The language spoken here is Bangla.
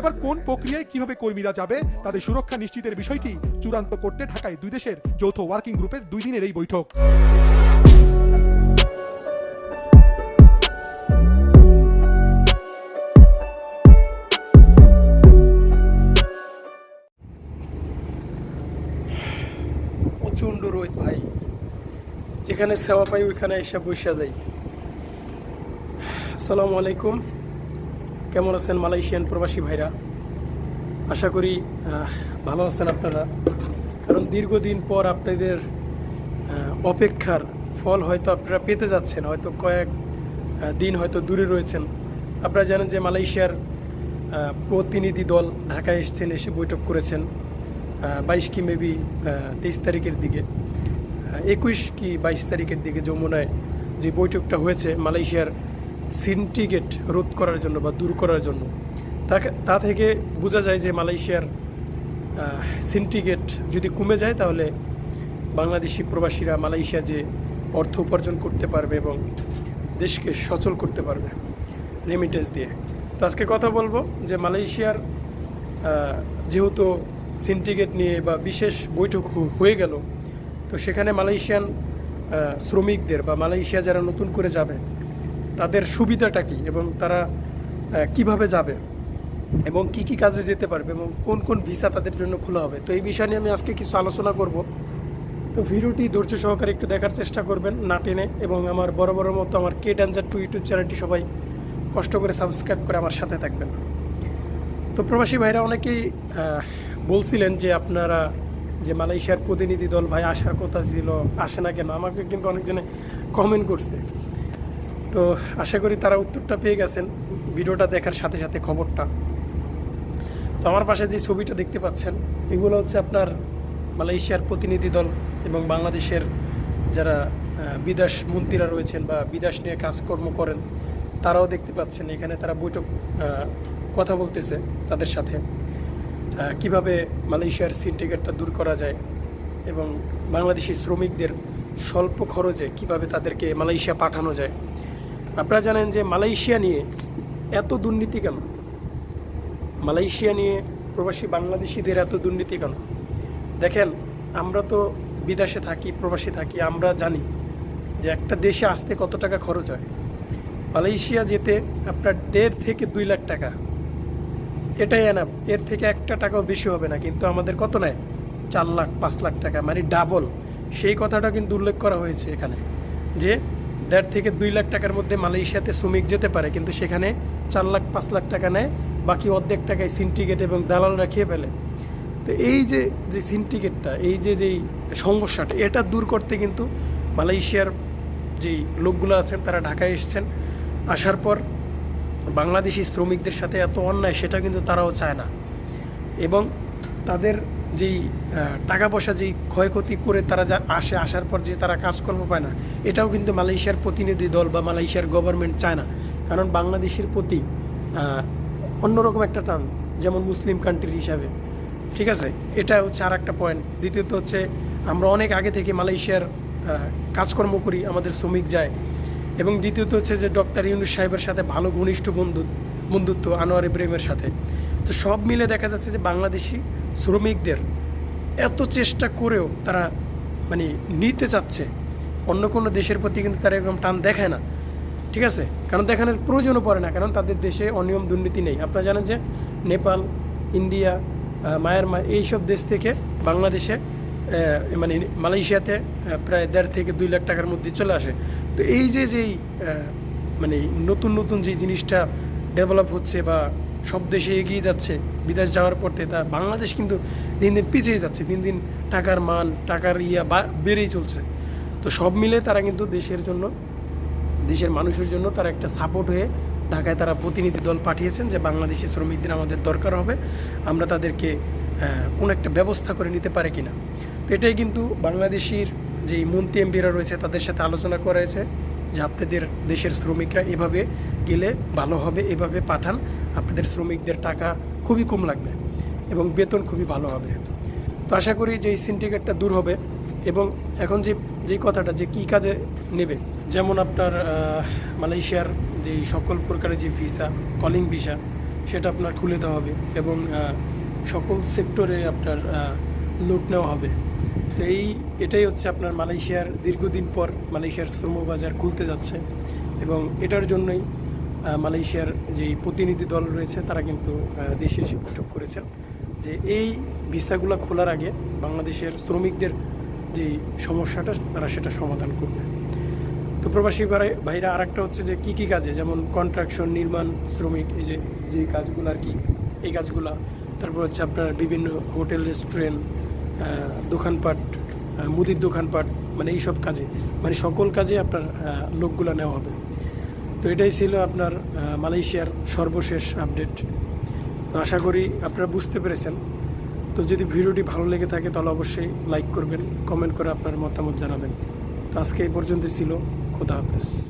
এবার কোন প্রক্রিয়ায় কীভাবে কর্মীরা যাবে, তাদের সুরক্ষা নিশ্চিতের বিষয়টি চূড়ান্ত করতে ঢাকায় দুই দেশের যৌথ ওয়ার্কিং গ্রুপের দুই দিনের এই বৈঠক। রোদ ভাই। যেখানে সেবা পাই, ওইখানে এসে বসে যাই। আসসালামু আলাইকুম। কেমন আছেন মালয়েশিয়ান প্রবাসী ভাইরা? আশা করি ভালো আছেন আপনারা। কারণ দীর্ঘদিন পর আপনাদের অপেক্ষার ফল হয়তো আপনারা পেতে যাচ্ছেন, হয়তো কয়েক দিন হয়তো দূরে রয়েছেন। আপনারা জানেন যে মালয়েশিয়ার প্রতিনিধি দল ঢাকায় এসেছেন, এসে বৈঠক করেছেন বাইশ কি মেবি তেইশ তারিখের দিকে। একুশ কি বাইশ তারিখের দিকে যমুনায় যে বৈঠকটা হয়েছে মালয়েশিয়ার সিন্ডিকেট রোধ করার জন্য বা দূর করার জন্য। তা থেকে বোঝা যায় যে মালয়েশিয়ার সিন্ডিকেট যদি কমে যায় তাহলে বাংলাদেশি প্রবাসীরা মালয়েশিয়া যে অর্থ উপার্জন করতে পারবে এবং দেশকে সচল করতে পারবে রেমিটেন্স দিয়ে। তো আজকে কথা বলব যে মালয়েশিয়ার যেহেতু সিন্ডিকেট নিয়ে বা বিশেষ বৈঠক হয়ে গেল, তো সেখানে মালয়েশিয়ান শ্রমিকদের বা মালয়েশিয়া যারা নতুন করে যাবে তাদের সুবিধাটা কি এবং তারা কীভাবে যাবে এবং কি কি কাজে যেতে পারবে এবং কোন কোন ভিসা তাদের জন্য খোলা হবে? তো এই বিষয় নিয়ে আমি আজকে কিছু আলোচনা করব। তো ভিডিওটি ধৈর্য সহকারে একটু দেখার চেষ্টা করবেন না টেনে এবং আমার বড় বড় মতো আমার কে ড্যান্সার টু ইউটিউব চ্যানেলটি সবাই কষ্ট করে সাবস্ক্রাইব করে আমার সাথে থাকবেন। তো প্রবাসী ভাইরা, অনেকেই বলছিলেন যে আপনারা যে মালয়েশিয়ার প্রতিনিধি দল ভাই আসার কথা ছিল, আসে না কেন? আমাকে কিন্তু অনেকজনে কমেন্ট করছে। তো আশা করি তারা উত্তরটা পেয়ে গেছেন ভিডিওটা দেখার সাথে সাথে খবরটা। তো আমার পাশে যে ছবিটা দেখতে পাচ্ছেন, এগুলো হচ্ছে আপনার মালয়েশিয়ার প্রতিনিধি দল এবং বাংলাদেশের যারা বিদেশ মন্ত্রীরা রয়েছেন বা বিদেশ নিয়ে কাজকর্ম করেন, তারাও দেখতে পাচ্ছেন এখানে তারা বৈঠক কথা বলতেছে তাদের সাথে কীভাবে মালয়েশিয়ার সিন্ডিকেটটা দূর করা যায় এবং বাংলাদেশি শ্রমিকদের স্বল্প খরচে কীভাবে তাদেরকে মালয়েশিয়া পাঠানো যায়। আপনারা জানেন যে মালয়েশিয়া নিয়ে এত দুর্নীতি কেন? মালয়েশিয়া নিয়ে প্রবাসী বাংলাদেশিদের এত দুর্নীতি কেন? দেখেন, আমরা তো বিদেশে থাকি, প্রবাসী থাকি, আমরা জানি যে একটা দেশে আসতে কত টাকা খরচ হয়। মালয়েশিয়া যেতে আপনার দেড় থেকে দুই লাখ টাকা। এটাই এনাফ। এর থেকে একটা টাকাও বেশি হবে না, কিন্তু আমাদের কত নেয়? চার লাখ, পাঁচ লাখ টাকা মানে ডাবল। সেই কথাটা কিন্তু উল্লেখ করা হয়েছে এখানে যে দেড় থেকে দুই লাখ টাকার মধ্যে মালয়েশিয়াতে শ্রমিক যেতে পারে, কিন্তু সেখানে চার লাখ, পাঁচ লাখ টাকা নেয়, বাকি অর্ধেক টাকায় সিন্ডিকেট এবং দালালরা খেয়ে ফেলে। তো এই যে যে সিন্ডিকেটটা এই যে যেই সমস্যাটা, এটা দূর করতে কিন্তু মালয়েশিয়ার যেই লোকগুলো আছেন, তারা ঢাকায় এসেছেন। আসার পর বাংলাদেশি শ্রমিকদের সাথে এত অন্যায় সেটা কিন্তু তারাও চায় না। এবং তাদের যেই টাকা পয়সা যেই ক্ষয়ক্ষতি করে তারা যা আসে, আসার পর যে তারা কাজকর্ম পায় না, এটাও কিন্তু মালয়েশিয়ার প্রতিনিধি দল বা মালয়েশিয়ার গভর্নমেন্ট চায় না। কারণ বাংলাদেশের প্রতি অন্যরকম একটা টান, যেমন মুসলিম কান্ট্রি হিসাবে। ঠিক আছে? এটা হচ্ছে আর একটা পয়েন্ট দ্বিতীয়ত হচ্ছে, আমরা অনেক আগে থেকে মালয়েশিয়ার কাজকর্ম করি, আমাদের শ্রমিক যায়। এবং দ্বিতীয়ত হচ্ছে যে ডক্টর ইউনুস সাহেবের সাথে ভালো ঘনিষ্ঠ বন্ধু বন্ধুত্ব, আনোয়ার ইব্রাহিমের সাথে। তো সব মিলে দেখা যাচ্ছে যে বাংলাদেশি শ্রমিকদের এত চেষ্টা করেও তারা মানে নিতে চাচ্ছে। অন্য কোনো দেশের প্রতি কিন্তু তারা এরকম টান দেখায় না। ঠিক আছে? কারণ দেখানোর প্রয়োজনও পড়ে না। কারণ তাদের দেশে অনিয়ম দুর্নীতি নেই। আপনারা জানেন যে নেপাল, ইন্ডিয়া মায়ানমার, এইসব দেশ থেকে বাংলাদেশে মানে মালয়েশিয়াতে প্রায় দেড় থেকে দুই লাখ টাকার মধ্যে চলে আসে। তো এই যে যেই মানে নতুন নতুন যে জিনিসটা ডেভেলপ হচ্ছে বা সব দেশে এগিয়ে যাচ্ছে, বিদেশ যাওয়ার পথে, তা বাংলাদেশ কিন্তু দিন দিন পিছিয়ে যাচ্ছে। দিন দিন টাকার মান, টাকার ইয়া বেড়েই চলছে। তো সব মিলে তারা কিন্তু দেশের জন্য, দেশের মানুষের জন্য তারা একটা সাপোর্ট হয়ে ঢাকায় তারা প্রতিনিধি দল পাঠিয়েছেন যে বাংলাদেশি শ্রমিকদের আমাদের দরকার হবে, আমরা তাদেরকে কোনো একটা ব্যবস্থা করে নিতে পারে কিনা। তো এটাই কিন্তু বাংলাদেশির যেই মন্ত্রী এমপিরা রয়েছে তাদের সাথে আলোচনা করা হয়েছে যে আপনাদের দেশের শ্রমিকরা এভাবে গেলে ভালো হবে, এভাবে পাঠান, আপনাদের শ্রমিকদের টাকা খুবই কম লাগবে এবং বেতন খুবই ভালো হবে। তো আশা করি যে এই সিন্ডিকেটটা দূর হবে এবং এখন যে যেই কথাটা যে কী কাজে নেবে, যেমন আপনার মালয়েশিয়ার যে সকল প্রকারের যে ভিসা কলিং ভিসা, সেটা আপনার খুলে দেওয়া হবে এবং সকল সেক্টরে আপনার লোট নেওয়া হবে। তো এই, এটাই হচ্ছে আপনার মালয়েশিয়ার দীর্ঘদিন পর মালয়েশিয়ার শ্রম বাজার খুলতে যাচ্ছে এবং এটার জন্যই মালয়েশিয়ার যে প্রতিনিধি দল রয়েছে তারা কিন্তু দেশে এসে বৈঠক করেছেন যে এই ভিসাগুলো খোলার আগে বাংলাদেশের শ্রমিকদের যে সমস্যাটা, তারা সেটা সমাধান করবে। তো প্রবাসী ভাই- ভাইরা আর একটা হচ্ছে যে কি কি কাজে, যেমন কন্ট্রাকশন নির্মাণ, শ্রমিক, এই যে যে কাজগুলো আর কি, এই কাজগুলা। তারপর হচ্ছে আপনার বিভিন্ন হোটেল, রেস্টুরেন্ট দোকানপাট মুদির দোকানপাট মানে এইসব কাজে মানে সকল কাজে আপনার লোকগুলা নেওয়া হবে। তো এটাই ছিল আপনার মালয়েশিয়ার সর্বশেষ আপডেট। তো আশা করি আপনারা বুঝতে পেরেছেন। তো যদি ভিডিওটি ভালো লেগে থাকে তাহলে অবশ্যই লাইক করবেন, কমেন্ট করে আপনার মতামত জানাবেন। তো আজকে এই পর্যন্ত ছিল। 小田です。